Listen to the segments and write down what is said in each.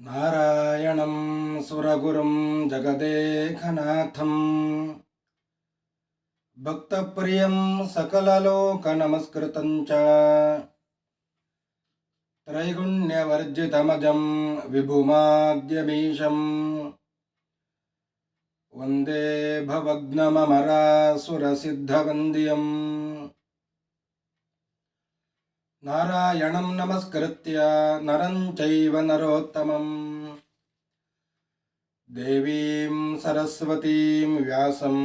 नारायणं सुरगुरुं जगदेकनाथं भक्तप्रियं सकललोकनमस्कृतं च। त्रैगुण्यवर्जितमजं विभुमाद्यमीशं वन्दे भवग्नममरासुरसिद्धवन्द्यम् नारायणं नमस्कृत्य नरं चैव नरोत्तमं देवीं सरस्वतीं व्यासं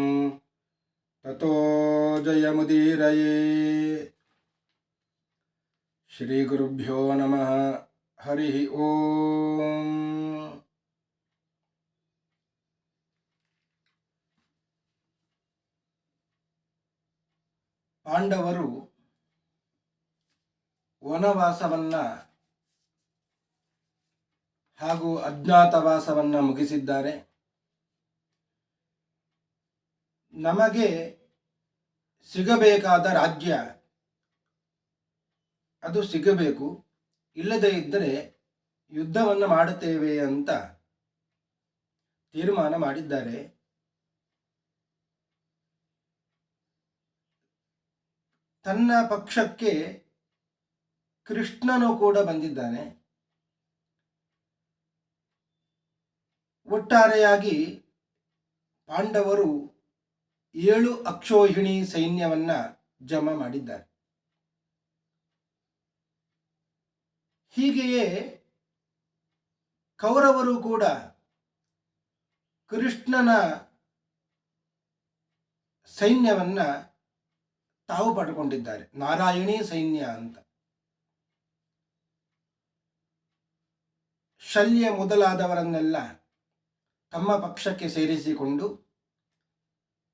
ततो जयमुदीरये श्रीगुरुभ्यो नमः हरिः ಓಂ ಪಾಂಡವರು ವನವಾಸವನ್ನ ಹಾಗೂ ಅಜ್ಞಾತವಾಸವನ್ನ ಮುಗಿಸಿದ್ದಾರೆ. ನಮಗೆ ಸಿಗಬೇಕಾದ ರಾಜ್ಯ ಅದು ಸಿಗಬೇಕು. ಇಲ್ಲದೇ ಇದ್ದರೆ ಯುದ್ಧವನ್ನು ಮಾಡುತ್ತೇವೆ ಅಂತ ತೀರ್ಮಾನ ಮಾಡಿದ್ದಾರೆ. ತನ್ನ ಪಕ್ಷಕ್ಕೆ ಕೃಷ್ಣನು ಕೂಡ ಬಂದಿದ್ದಾನೆ. ಒಟ್ಟಾರೆಯಾಗಿ ಪಾಂಡವರು ಏಳು ಅಕ್ಷೋಹಿಣಿ ಸೈನ್ಯವನ್ನ ಜಮಾ ಮಾಡಿದ್ದಾರೆ. ಹೀಗೆಯೇ ಕೌರವರು ಕೂಡ ಕೃಷ್ಣನ ಸೈನ್ಯವನ್ನ ತಾವು ಪಡ್ಕೊಂಡಿದ್ದಾರೆ. ನಾರಾಯಣಿ ಸೈನ್ಯ ಅಂತ. ಶಲ್ಯ ಮೊದಲಾದವರನ್ನೆಲ್ಲ ತಮ್ಮ ಪಕ್ಷಕ್ಕೆ ಸೇರಿಸಿಕೊಂಡು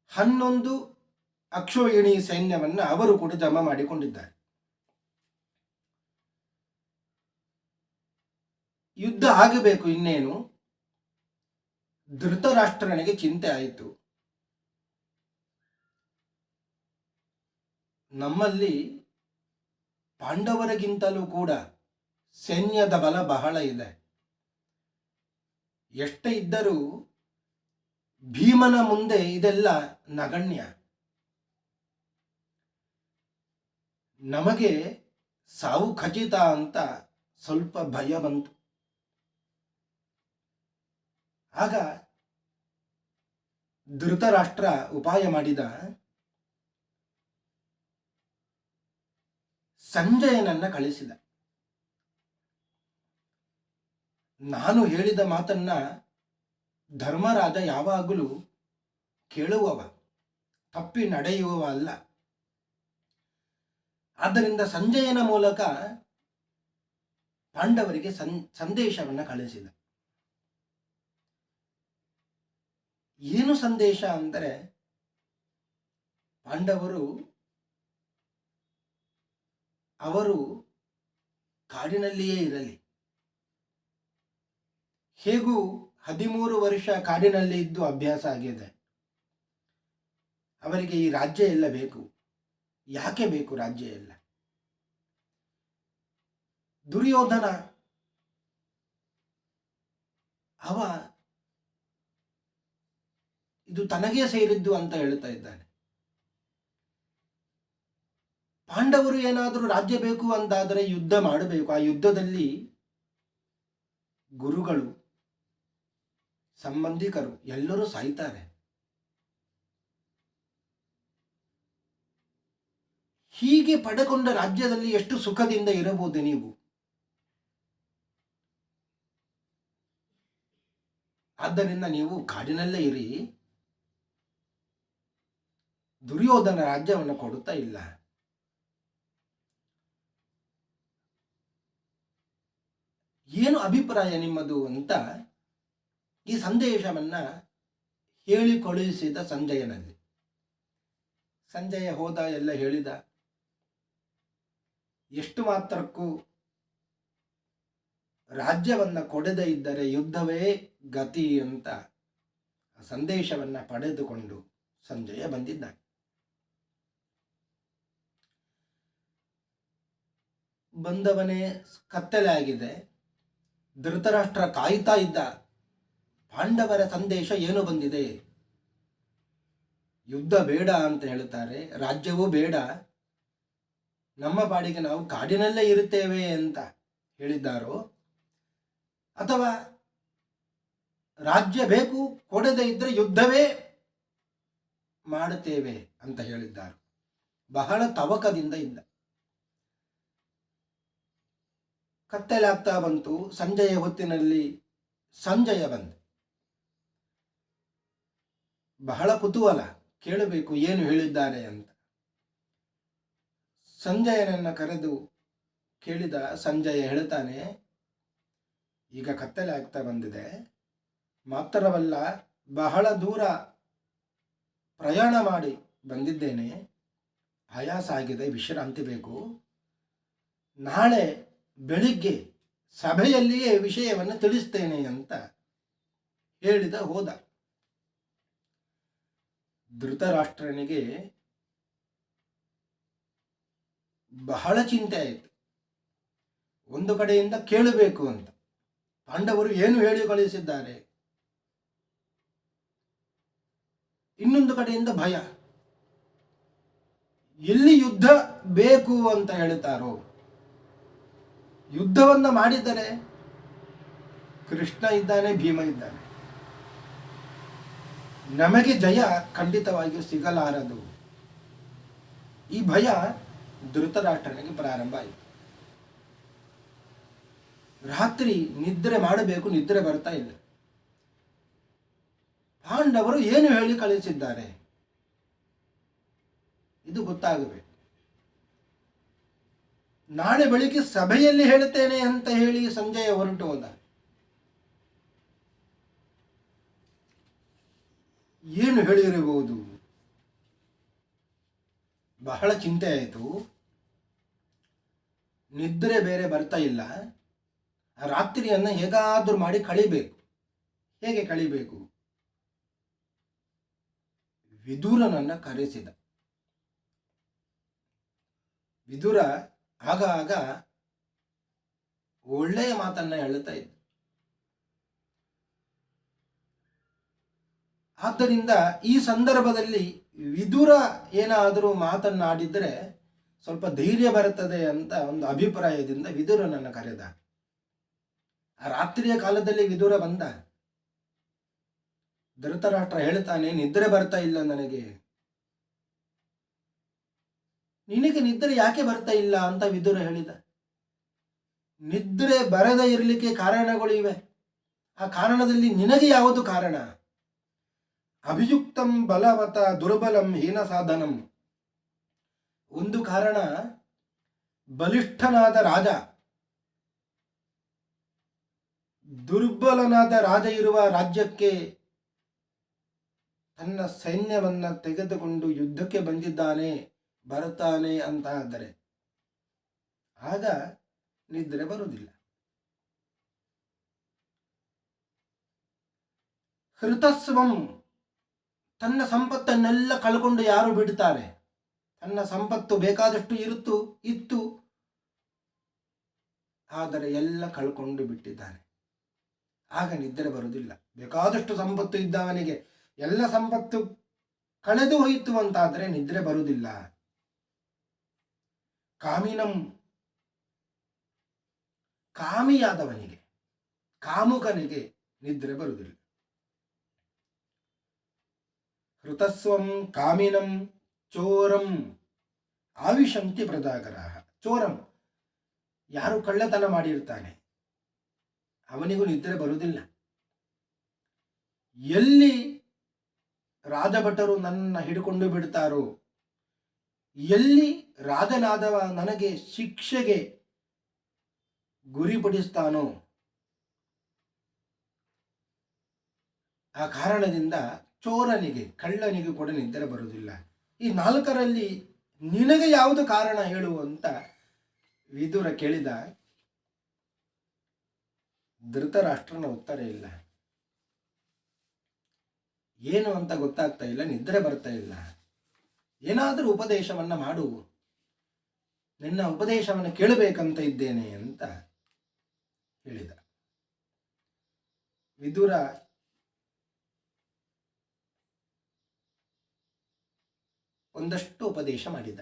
ಹನ್ನೊಂದು ಅಕ್ಷೋಹಿಣಿ ಸೈನ್ಯವನ್ನು ಅವರು ಕೂಡ ಜಮಾ ಮಾಡಿಕೊಂಡಿದ್ದಾರೆ. ಯುದ್ಧ ಆಗಬೇಕು ಇನ್ನೇನು? ಧೃತರಾಷ್ಟ್ರನಿಗೆ ಚಿಂತೆ ಆಯಿತು. ನಮ್ಮಲ್ಲಿ ಪಾಂಡವರಿಗಿಂತಲೂ ಕೂಡ ಸೈನ್ಯದ ಬಲ ಬಹಳ ಇದೆ. ಎಷ್ಟೇ ಇದ್ದರೂ ಭೀಮನ ಮುಂದೆ ಇದೆಲ್ಲ ನಗಣ್ಯ. ನಮಗೆ ಸಾವು ಖಚಿತ ಅಂತ ಸ್ವಲ್ಪ ಭಯ ಬಂತು. ಆಗ ಧೃತರಾಷ್ಟ್ರ ಉಪಾಯ ಮಾಡಿದ, ಸಂಜಯನನ್ನ ಕಳಿಸಿದ. ನಾನು ಹೇಳಿದ ಮಾತನ್ನ ಧರ್ಮರಾದ ಯಾವಾಗಲೂ ಕೇಳುವವ, ತಪ್ಪಿ ನಡೆಯುವವ ಅಲ್ಲ. ಆದ್ದರಿಂದ ಸಂಜಯನ ಮೂಲಕ ಪಾಂಡವರಿಗೆ ಸಂ, ಸಂದೇಶವನ್ನು ಕಳಿಸಿದ. ಏನು ಸಂದೇಶ ಅಂದರೆ, ಪಾಂಡವರು ಅವರು ಕಾಡಿನಲ್ಲಿಯೇ ಇರಲಿ ಹೇಗೂ ಹದಿಮೂರು ವರ್ಷ ಕಾಡಿನಲ್ಲಿ ಇದ್ದು ಅಭ್ಯಾಸ ಆಗಿದೆ. ಅವರಿಗೆ ಈ ರಾಜ್ಯ ಎಲ್ಲ ಬೇಕು. ಯಾಕೆ ಬೇಕು ರಾಜ್ಯ ಎಲ್ಲ? ದುರ್ಯೋಧನ ಅವ ಇದು ತನಗೇ ಸೇರಿದ್ದು ಅಂತ ಹೇಳ್ತಾ ಇದ್ದಾನೆ. ಪಾಂಡವರು ಏನಾದರೂ ರಾಜ್ಯ ಬೇಕು ಅಂತಾದರೆ ಯುದ್ಧ ಮಾಡಬೇಕು. ಆ ಯುದ್ಧದಲ್ಲಿ ಗುರುಗಳು ಸಂಬಂಧಿಕರು ಎಲ್ಲರೂ ಸಾಯ್ತಾರೆ. ಹೀಗೆ ಪಡೆಕೊಂಡ ರಾಜ್ಯದಲ್ಲಿ ಎಷ್ಟು ಸುಖದಿಂದ ಇರಬಹುದು ನೀವು? ಆದ್ದರಿಂದ ನೀವು ಕಾಡಿನಲ್ಲೇ ಇರಿ. ದುರ್ಯೋಧನ ರಾಜ್ಯವನ್ನು ಕೊಡುತ್ತಾ ಇಲ್ಲ. ಏನು ಅಭಿಪ್ರಾಯ ನಿಮ್ಮದು ಅಂತ ಈ ಸಂದೇಶವನ್ನ ಹೇಳಿ ಕಳುಹಿಸಿದ ಸಂಜಯನಲ್ಲಿ. ಸಂಜಯ ಹೋದ, ಎಲ್ಲ ಹೇಳಿದ. ಎಷ್ಟು ಮಾತ್ರಕ್ಕೂ ರಾಜ್ಯವನ್ನ ಕೊಡದೆ ಇದ್ದರೆ ಯುದ್ಧವೇ ಗತಿ ಅಂತ ಸಂದೇಶವನ್ನ ಪಡೆದುಕೊಂಡು ಸಂಜಯ ಬಂದಿದ್ದ ಬಂದವನೇ ಕತ್ತಲೆ ಆಗಿದೆ. ಧೃತರಾಷ್ಟ್ರ ಕಾಯ್ತಾ ಇದ್ದ ಪಾಂಡವರ ಸಂದೇಶ ಏನು ಬಂದಿದೆ. ಯುದ್ಧ ಬೇಡ ಅಂತ ಹೇಳುತ್ತಾರೆ. ರಾಜ್ಯವೂ ಬೇಡ. ನಮ್ಮ ಪಾಡಿಗೆ ನಾವು ಕಾಡಿನಲ್ಲೇ ಇರುತ್ತೇವೆ ಅಂತ ಹೇಳಿದ್ದಾರೋ? ಅಥವಾ ರಾಜ್ಯ ಬೇಕು, ಕೊಡದೇ ಇದ್ರೆ ಯುದ್ಧವೇ ಮಾಡುತ್ತೇವೆ ಅಂತ ಹೇಳಿದ್ದಾರೆ? ಬಹಳ ತವಕದಿಂದ ಇಲ್ಲ. ಕತ್ತಲಾಗ್ತಾ ಬಂತು. ಸಂಜೆಯ ಹೊತ್ತಿನಲ್ಲಿ ಸಂಜಯ ಬಂದ ಬಹಳ ಕುತೂಹಲ. ಕೇಳಬೇಕು, ಏನು ಹೇಳಿದ್ದಾರೆ ಅಂತ. ಸಂಜಯನನ್ನ ಕರೆದು ಕೇಳಿದ ಸಂಜಯ ಹೇಳ್ತಾನೆ, ಈಗ ಕತ್ತಲೆ ಆಗ್ತಾ ಬಂದಿದೆ. ಮಾತ್ರವಲ್ಲ, ಬಹಳ ದೂರ ಪ್ರಯಾಣ ಮಾಡಿ ಬಂದಿದ್ದೇನೆ. ಆಯಾಸ ಆಗಿದೆ, ವಿಶ್ರಾಂತಿ ಬೇಕು. ನಾಳೆ ಬೆಳಿಗ್ಗೆ ಸಭೆಯಲ್ಲಿಯೇ ವಿಷಯವನ್ನು ತಿಳಿಸ್ತೇನೆ ಅಂತ ಹೇಳಿದ ಹೋದ. ಧೃತರಾಷ್ಟ್ರನಿಗೆ ಬಹಳ ಚಿಂತೆ ಆಯಿತು. ಒಂದು ಕಡೆಯಿಂದ ಕೇಳಬೇಕು ಅಂತ. ಪಾಂಡವರು ಏನು ಹೇಳಿ ಕಳುಹಿಸಿದ್ದಾರೆ ಇನ್ನೊಂದು ಕಡೆಯಿಂದ ಭಯ. ಎಲ್ಲಿ ಯುದ್ಧ ಬೇಕು ಅಂತ ಹೇಳುತ್ತಾರೋ ಯುದ್ಧವನ್ನು ಮಾಡಿದರೆ ಕೃಷ್ಣ ಇದ್ದಾನೆ, ಭೀಮ ಇದ್ದಾನೆ. ನಮಗೆ ಜಯ ಖಂಡಿತವಾಗಿಯೂ ಸಿಗಲಾರದು. ಈ ಭಯ ಧೃತರಾಷ್ಟ್ರನಿಗೆ ಪ್ರಾರಂಭ ಆಯಿತು. ರಾತ್ರಿ ನಿದ್ರೆ ಮಾಡಬೇಕು, ನಿದ್ರೆ ಬರ್ತಾ ಇಲ್ಲ. ಪಾಂಡವರು ಏನು ಹೇಳಿ ಕಳಿಸಿದ್ದಾರೆ? ಇದು ಗೊತ್ತಾಗಬೇಕು. ನಾಳೆ ಬೆಳಿಗ್ಗೆ ಸಭೆಯಲ್ಲಿ ಹೇಳುತ್ತೇನೆ ಅಂತ ಹೇಳಿ ಸಂಜಯ ಹೊರಟು ಹೋದ. ಏನು ಹೇಳಿರಬಹುದು? ಬಹಳ ಚಿಂತೆ ಆಯಿತು. ನಿದ್ರೆ ಬೇರೆ ಬರ್ತಾ ಇಲ್ಲ. ರಾತ್ರಿಯನ್ನು ಹೇಗಾದರೂ ಮಾಡಿ ಕಳಿಬೇಕು. ಹೇಗೆ ಕಳಿಬೇಕು? ವಿದುರನನ್ನು ಕರೆಸಿದ. ವಿದುರ ಆಗ ಆಗ ಒಳ್ಳೆಯ ಮಾತನ್ನ ಹೇಳುತ್ತಾ ಇದ್ದ. ಆದ್ದರಿಂದ ಈ ಸಂದರ್ಭದಲ್ಲಿ ವಿದುರ ಏನಾದರೂ ಮಾತನ್ನಾಡಿದರೆ ಸ್ವಲ್ಪ ಧೈರ್ಯ ಬರುತ್ತದೆ ಅಂತ ಒಂದು ಅಭಿಪ್ರಾಯದಿಂದ ವಿದುರನನ್ನು ಕರೆದ. ರಾತ್ರಿಯ ಕಾಲದಲ್ಲಿ ವಿದುರ ಬಂದ. ಧೃತರಾಷ್ಟ್ರ ಹೇಳ್ತಾನೆ, ನಿದ್ರೆ ಬರ್ತಾ ಇಲ್ಲ ನನಗೆ. ನಿನಗೆ ನಿದ್ರೆ ಯಾಕೆ ಬರ್ತಾ ಇಲ್ಲ ಅಂತ ವಿದುರ ಹೇಳಿದ. ನಿದ್ರೆ ಬರದೇ ಇರಲಿಕ್ಕೆ ಕಾರಣಗಳು ಇವೆ. ಆ ಕಾರಣದಲ್ಲಿ ನಿನಗೆ ಯಾವುದು ಕಾರಣ? ಅಭಿಯುಕ್ತಂ ಬಲವತ ದುರ್ಬಲಂ ಹೀನ ಸಾಧನಂ. ಒಂದು ಕಾರಣ, ಬಲಿಷ್ಠನಾದ ರಾಜ, ದುರ್ಬಲನಾದ ರಾಜ ಇರುವ ರಾಜ್ಯಕ್ಕೆ ತನ್ನ ಸೈನ್ಯವನ್ನು ತೆಗೆದುಕೊಂಡು ಯುದ್ಧಕ್ಕೆ ಬಂದಿದ್ದಾನೆ, ಬರುತ್ತಾನೆ ಅಂತ ಆದರೆ, ಆಗ ನಿದ್ರೆ ಬರುವುದಿಲ್ಲ. ಹೃತಸ್ವಂ ತನ್ನ ಸಂಪತ್ತನ್ನೆಲ್ಲ ಕಳ್ಕೊಂಡು ಯಾರು ಬಿಡ್ತಾರೆ? ತನ್ನ ಸಂಪತ್ತು ಬೇಕಾದಷ್ಟು ಇರುತ್ತು, ಇತ್ತು. ಆದರೆ ಎಲ್ಲ ಕಳ್ಕೊಂಡು ಬಿಟ್ಟಿದ್ದಾನೆ ಆಗ ನಿದ್ರೆ ಬರುವುದಿಲ್ಲ. ಬೇಕಾದಷ್ಟು ಸಂಪತ್ತು ಇದ್ದವನಿಗೆ ಎಲ್ಲ ಸಂಪತ್ತು ಕಳೆದು ಹೋಯಿತು ಅಂತಾದರೆ ನಿದ್ರೆ ಬರುವುದಿಲ್ಲ. ಕಾಮಿನಂ. ಕಾಮಿಯಾದವನಿಗೆ, ಕಾಮುಕನಿಗೆ ನಿದ್ರೆ ಬರುವುದಿಲ್ಲ. ಹೃತಸ್ವಂ ಕಾಮಿನಂ, ಚೋರಂ, ಆವಿಶಂತಿ ಪ್ರದಾಗರಾಹ. ಚೋರಂ, ಯಾರು ಕಳ್ಳತನ ಮಾಡಿರ್ತಾನೆ? ಅವನಿಗೂ ನಿದ್ರೆ ಬರುವುದಿಲ್ಲ. ಎಲ್ಲಿ ರಾಜಭಟರು ನನ್ನ ಹಿಡ್ಕೊಂಡು ಬಿಡ್ತಾರೋ, ಎಲ್ಲಿ ರಾಜನಾದವ ನನಗೆ ಶಿಕ್ಷೆಗೆ ಗುರಿಪಡಿಸ್ತಾನೋ ಆ ಕಾರಣದಿಂದ ಚೋರನಿಗೆ, ಕಳ್ಳನಿಗೆ ಕೂಡ ನಿದ್ರೆ ಬರುವುದಿಲ್ಲ. ಈ ನಾಲ್ಕರಲ್ಲಿ ನಿನಗೆ ಯಾವುದು ಕಾರಣ ಹೇಳು ಅಂತ ವಿದುರ ಕೇಳಿದ ಧೃತರಾಷ್ಟ್ರನ ಉತ್ತರ ಇಲ್ಲ. ಏನು ಅಂತ ಗೊತ್ತಾಗ್ತಾ ಇಲ್ಲ, ನಿದ್ರೆ ಬರ್ತಾ ಇಲ್ಲ. ಏನಾದರೂ ಉಪದೇಶವನ್ನ ಮಾಡು. ನಿನ್ನ ಉಪದೇಶವನ್ನು ಕೇಳಬೇಕಂತ ಇದ್ದೇನೆ ಅಂತ ಹೇಳಿದ. ವಿದುರ ಒಂದಷ್ಟು ಉಪದೇಶ ಮಾಡಿದ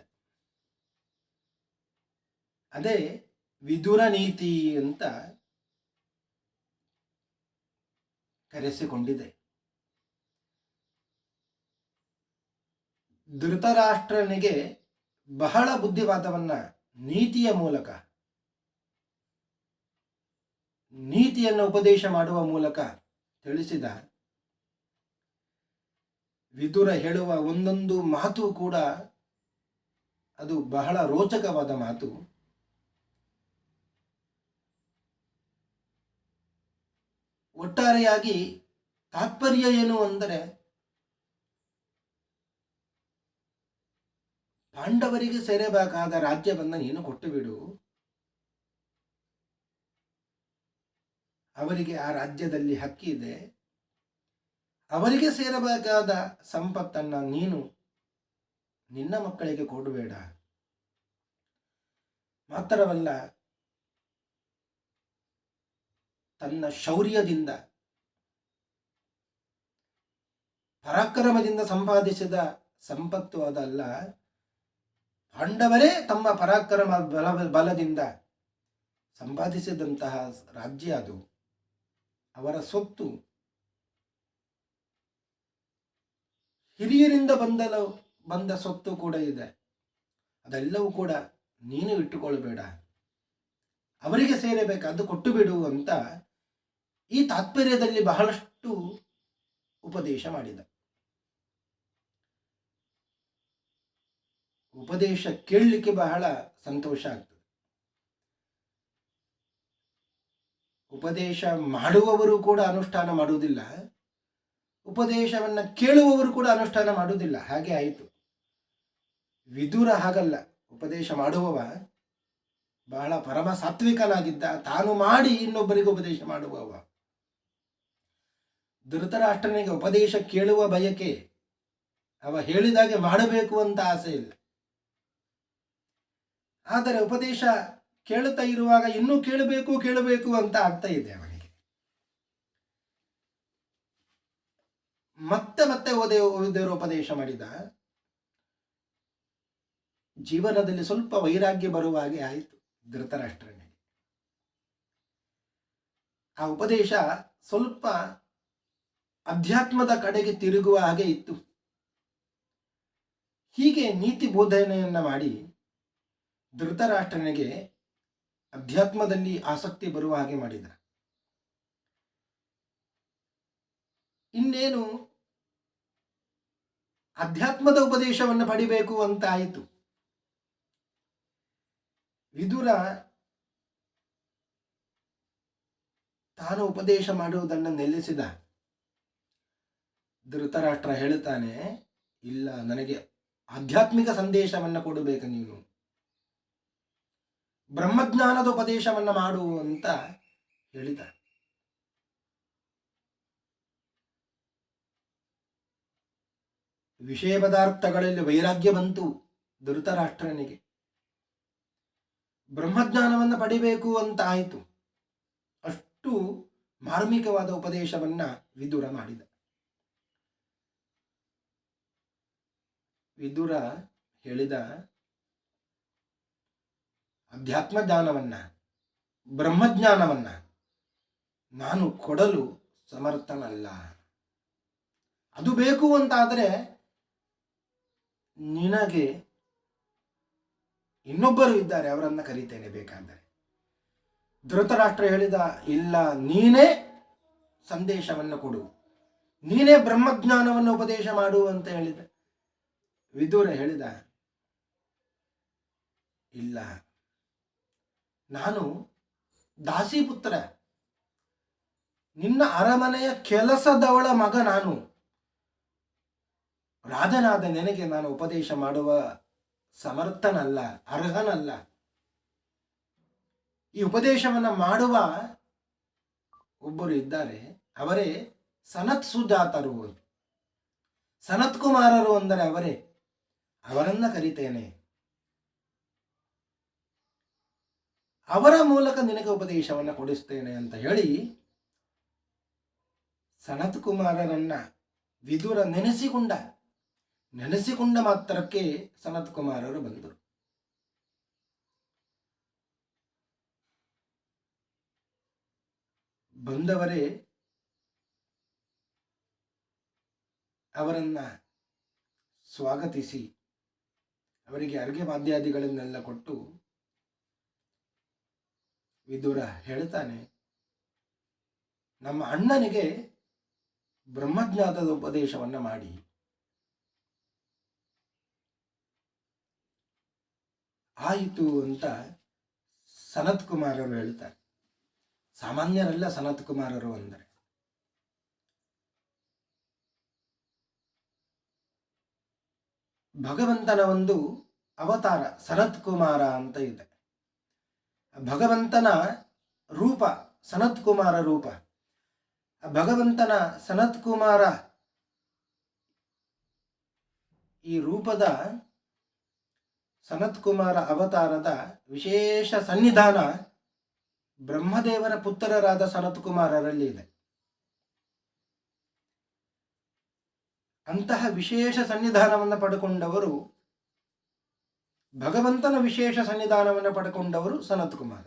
ಅದೇ ವಿದುರ ನೀತಿ ಅಂತ ಕರೆಸಿಕೊಂಡಿದೆ. ಧೃತರಾಷ್ಟ್ರನಿಗೆ ಬಹಳ ಬುದ್ಧಿವಾದವನ್ನ ನೀತಿಯ ಮೂಲಕ, ನೀತಿಯನ್ನು ಉಪದೇಶ ಮಾಡುವ ಮೂಲಕ ತಿಳಿಸಿದ ವಿದುರ ಹೇಳುವ ಒಂದೊಂದು ಮಾತು ಕೂಡ ಅದು ಬಹಳ ರೋಚಕವಾದ ಮಾತು. ಒಟ್ಟಾರೆಯಾಗಿ ತಾತ್ಪರ್ಯ ಏನು ಅಂದರೆ ಪಾಂಡವರಿಗೆ ಸೇರಬೇಕಾದ ರಾಜ್ಯವನ್ನು ನೀನು ಕೊಟ್ಟು ಬಿಡು. ಅವರಿಗೆ ಆ ರಾಜ್ಯದಲ್ಲಿ ಹಕ್ಕಿ ಇದೆ ಅವರಿಗೆ ಸೇರಬೇಕಾದ ಸಂಪತ್ತನ್ನ ನೀನು ನಿನ್ನ ಮಕ್ಕಳಿಗೆ ಕೊಡಬೇಡ. ಮಾತ್ರವಲ್ಲ, ತನ್ನ ಶೌರ್ಯದಿಂದ, ಪರಾಕ್ರಮದಿಂದ ಸಂಪಾದಿಸಿದ ಸಂಪತ್ತು ಅದಲ್ಲ. ಪಾಂಡವರೇ ತಮ್ಮ ಪರಾಕ್ರಮ ಬಲ ಬಲದಿಂದ ಸಂಪಾದಿಸಿದಂತಹ ರಾಜ್ಯ ಅದು. ಅವರ ಸೊತ್ತು ಹಿರಿಯರಿಂದ ಬಂದಲು ಬಂದ ಸೊತ್ತು ಕೂಡ ಇದೆ. ಅದೆಲ್ಲವೂ ಕೂಡ ನೀನು ಇಟ್ಟುಕೊಳ್ಳಬೇಡ ಅವರಿಗೆ ಸೇರಬೇಕು, ಅದು ಕೊಟ್ಟು ಬಿಡು ಅಂತ ಈ ತಾತ್ಪರ್ಯದಲ್ಲಿ ಬಹಳಷ್ಟು ಉಪದೇಶ ಮಾಡಿದ. ಉಪದೇಶ ಕೇಳಲಿಕ್ಕೆ ಬಹಳ ಸಂತೋಷ ಆಗ್ತದೆ. ಉಪದೇಶ ಮಾಡುವವರು ಕೂಡ ಅನುಷ್ಠಾನ ಮಾಡುವುದಿಲ್ಲ. ಉಪದೇಶವನ್ನು ಕೇಳುವವರು ಕೂಡ ಅನುಷ್ಠಾನ ಮಾಡುವುದಿಲ್ಲ. ಹಾಗೆ ಆಯಿತು. ವಿದುರ ಹಾಗಲ್ಲ. ಉಪದೇಶ ಮಾಡುವವ ಬಹಳ ಪರಮ ಸಾತ್ವಿಕನಾಗಿದ್ದ. ತಾನು ಮಾಡಿ ಇನ್ನೊಬ್ಬರಿಗೆ ಉಪದೇಶ ಮಾಡುವವ. ಧೃತರಾಷ್ಟ್ರನಿಗೆ ಉಪದೇಶ ಕೇಳುವ ಬಯಕೆ ಅವ ಹೇಳಿದಾಗೆ ಮಾಡಬೇಕು ಅಂತ ಆಸೆ ಇಲ್ಲ. ಆದರೆ ಉಪದೇಶ ಕೇಳುತ್ತಾ ಇರುವಾಗ ಇನ್ನೂ ಕೇಳಬೇಕು ಕೇಳಬೇಕು ಅಂತ ಆಗ್ತಾ ಇದೆ ಅವನಿಗೆ ಮತ್ತೆ ಮತ್ತೆ ಓದೇ ಉಪದೇಶ ಮಾಡಿದ. ಜೀವನದಲ್ಲಿ ಸ್ವಲ್ಪ ವೈರಾಗ್ಯ ಬರುವ ಹಾಗೆ ಆಯಿತು ಧೃತರಾಷ್ಟ್ರನಿಗೆ ಆ ಉಪದೇಶ ಸ್ವಲ್ಪ ಅಧ್ಯಾತ್ಮದ ಕಡೆಗೆ ತಿರುಗುವ ಹಾಗೆ ಇತ್ತು. ಹೀಗೆ ನೀತಿ ಬೋಧನೆಯನ್ನ ಮಾಡಿ ಧೃತರಾಷ್ಟ್ರನಿಗೆ ಅಧ್ಯಾತ್ಮದಲ್ಲಿ ಆಸಕ್ತಿ ಬರುವ ಹಾಗೆ ಮಾಡಿದ. ಇನ್ನೇನು ಅಧ್ಯಾತ್ಮದ ಉಪದೇಶವನ್ನು ಪಡಿಬೇಕು ಅಂತ ಆಯಿತು ವಿದುರ ತಾನು ಉಪದೇಶ ಮಾಡುವುದನ್ನು ನಿಲ್ಲಿಸಿದ. ಧೃತರಾಷ್ಟ್ರ ಹೇಳುತ್ತಾನೆ, ಇಲ್ಲ, ನನಗೆ ಆಧ್ಯಾತ್ಮಿಕ ಸಂದೇಶವನ್ನು ಕೊಡಬೇಕು ನೀನು. ಬ್ರಹ್ಮಜ್ಞಾನದ ಉಪದೇಶವನ್ನು ಮಾಡು ಅಂತ ಹೇಳಿದ. ವಿಷಯ ಪದಾರ್ಥಗಳಲ್ಲಿ ವೈರಾಗ್ಯ ಬಂತು ಧೃತರಾಷ್ಟ್ರನಿಗೆ. ಬ್ರಹ್ಮಜ್ಞಾನವನ್ನು ಪಡಿಬೇಕು ಅಂತ ಆಯಿತು ಅಷ್ಟು ಮಾರ್ಮಿಕವಾದ ಉಪದೇಶವನ್ನ ವಿದುರ ಮಾಡಿದ. ವಿದುರ ಹೇಳಿದ ಅಧ್ಯಾತ್ಮ ಜ್ಞಾನವನ್ನ ಬ್ರಹ್ಮಜ್ಞಾನವನ್ನ ನಾನು ಕೊಡಲು ಸಮರ್ಥನಲ್ಲ. ಅದು ಬೇಕು ಅಂತಾದರೆ ನಿನಗೆ ಇನ್ನೊಬ್ಬರು ಇದ್ದಾರೆ, ಅವರನ್ನ ಕರೀತೇನೆ ಬೇಕಾದರೆ. ಧೃತರಾಷ್ಟ್ರ ಹೇಳಿದ, ಇಲ್ಲ, ನೀನೇ ಸಂದೇಶವನ್ನು ಕೊಡು. ನೀನೇ ಬ್ರಹ್ಮಜ್ಞಾನವನ್ನು ಉಪದೇಶ ಮಾಡು ಅಂತ ಹೇಳಿದ. ವಿದೂರ ಹೇಳಿದ, ಇಲ್ಲ, ನಾನು ದಾಸಿಪುತ್ರ. ನಿನ್ನ ಅರಮನೆಯ ಕೆಲಸದವಳ ಮಗ ನಾನು. ರಾಜನಾದ ನಿನಗೆ ನಾನು ಉಪದೇಶ ಮಾಡುವ ಸಮರ್ಥನಲ್ಲ, ಅರ್ಹನಲ್ಲ. ಈ ಉಪದೇಶವನ್ನು ಮಾಡುವ ಒಬ್ಬರು ಇದ್ದಾರೆ. ಅವರೇ ಸನತ್ ಸುಜಾತರು. ಸನತ್ ಕುಮಾರರು ಅಂದರೆ ಅವರೇ. ಅವರನ್ನ ಕರಿತೇನೆ. ಅವರ ಮೂಲಕ ನಿನಗೆ ಉಪದೇಶವನ್ನು ಕೊಡಿಸ್ತೇನೆ ಅಂತ ಹೇಳಿ ಸನತ್ ಕುಮಾರರನ್ನ ವಿದುರ ನೆನೆಸಿಕೊಂಡ ನೆನೆಸಿಕೊಂಡ ಮಾತ್ರಕ್ಕೆ ಸನತ್ ಕುಮಾರರು ಬಂದರು. ಬಂದವರೇ ಅವರನ್ನ ಸ್ವಾಗತಿಸಿ, ಅವರಿಗೆ ಅರ್ಘ್ಯ ವಾದ್ಯಾದಿಗಳನ್ನೆಲ್ಲ ಕೊಟ್ಟು ವಿದುರ ಹೇಳ್ತಾನೆ, ನಮ್ಮ ಅಣ್ಣನಿಗೆ ಬ್ರಹ್ಮಜ್ಞಾನದ ಉಪದೇಶವನ್ನು ಮಾಡಿ. ಆಯಿತು ಅಂತ ಸನತ್ ಕುಮಾರರು ಹೇಳ್ತಾರೆ. ಸಾಮಾನ್ಯರಲ್ಲ ಸನತ್ ಕುಮಾರರು ಅಂದರೆ. ಭಗವಂತನ ಒಂದು ಅವತಾರ ಸನತ್ ಕುಮಾರ ಅಂತ ಇದೆ. ಭಗವಂತನ ರೂಪ ಸನತ್ ಕುಮಾರ ರೂಪ. ಭಗವಂತನ ಸನತ್ ಕುಮಾರ ಈ ರೂಪದ ಸನತ್ ಕುಮಾರ ಅವತಾರದ ವಿಶೇಷ ಸನ್ನಿಧಾನ ಬ್ರಹ್ಮದೇವರ ಪುತ್ರರಾದ ಸನತ್ ಕುಮಾರರಲ್ಲಿ ಇದೆ. ಅಂತಹ ವಿಶೇಷ ಸನ್ನಿಧಾನವನ್ನು ಪಡ್ಕೊಂಡವರು, ಭಗವಂತನ ವಿಶೇಷ ಸನ್ನಿಧಾನವನ್ನು ಪಡ್ಕೊಂಡವರು ಸನತ್ ಕುಮಾರ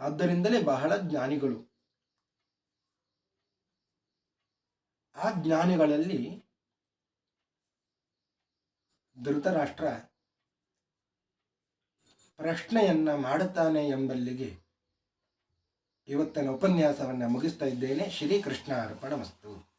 ಆದ್ದರಿಂದಲೇ ಬಹಳ ಜ್ಞಾನಿಗಳು. ಆ ಜ್ಞಾನಿಗಳಲ್ಲಿ ಧೃತರಾಷ್ಟ್ರ ಪ್ರಶ್ನೆಯನ್ನ ಮಾಡುತ್ತಾನೆ ಎಂಬಲ್ಲಿಗೆ ಇವತ್ತಿನ ಉಪನ್ಯಾಸವನ್ನು ಮುಗಿಸ್ತಾ ಇದ್ದೇನೆ. ಶ್ರೀಕೃಷ್ಣ ಅರ್ಪಣ ಮಸ್ತು